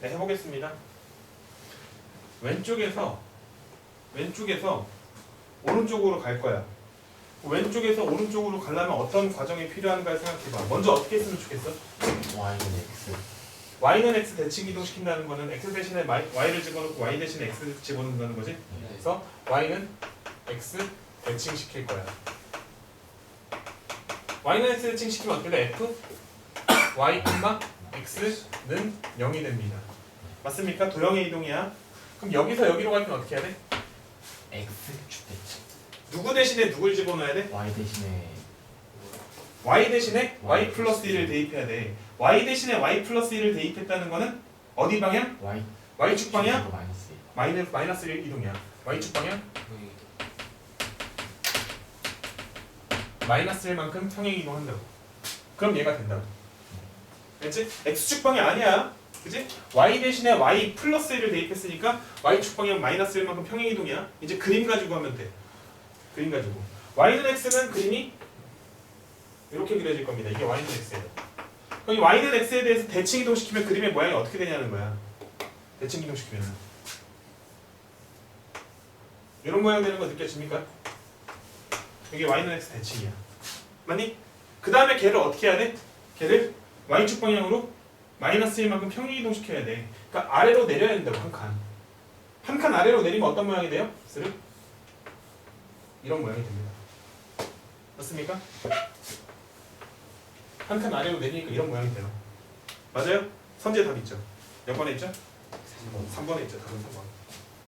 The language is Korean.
네, 해보겠습니다. 왼쪽에서 왼쪽에서 오른쪽으로 갈 거야. 왼쪽에서 오른쪽으로 가려면 어떤 과정이 필요한가 생각해봐. 먼저 어떻게 했으면 좋겠어? y는 x y는 x 대칭 이동시킨다는 거는 x 대신에 y를 집어넣고 y 대신에 x 집어넣는다는 거지. 그래서 y는 x 대칭 시킬 거야. y는 x 대칭 시키면 어떻게 돼? f y, x는 0이 됩니다. 맞습니까? 도형의 이동이야. 그럼 여기서 여기로 갈 때는 어떻게 해야 돼? x 축 대칭 누구 대신에 누굴 집어넣어야 돼? y 대신에 y 대신에 y 플러스 1을 대입해야 돼. y 대신에 y 플러스 1을 대입했다는 거는 어디 방향? y y축 방향? 마이너스 마이너스 마이너스 1 이동이야. y축 방향? 마이너스 1만큼 평행 이동한다고. 그럼 얘가 된다고. 알지? x축 방향 아니야. 그지? y 대신에 y 플러스 1을 대입했으니까 y축 방향 마이너스 1만큼 평행 이동이야. 이제 그림 가지고 하면 돼. 그림 가지고. y는 x는 그림이 이렇게 그려질 겁니다. 이게 y는 x예요. 그럼 이 y는 x에 대해서 대칭 이동시키면 그림의 모양이 어떻게 되냐는 거야. 대칭 이동시키면 이런 모양 되는 거 느껴집니까? 이게 y는 x 대칭이야. 맞니? 그 다음에 걔를 어떻게 해야 돼? 걔를 y축 방향으로 마이너스 1만큼 평행 이동시켜야 돼. 그러니까 아래로 내려야 된다고 한 칸. 한 칸 아래로 내리면 어떤 모양이 돼요? 스르 이런 모양이 됩니다. 맞습니까? 한 칸 아래로 내리니까 이런 모양이 돼요. 맞아요? 선제 답 있죠? 몇 번에 있죠? 3번에 있죠. 답은 3번.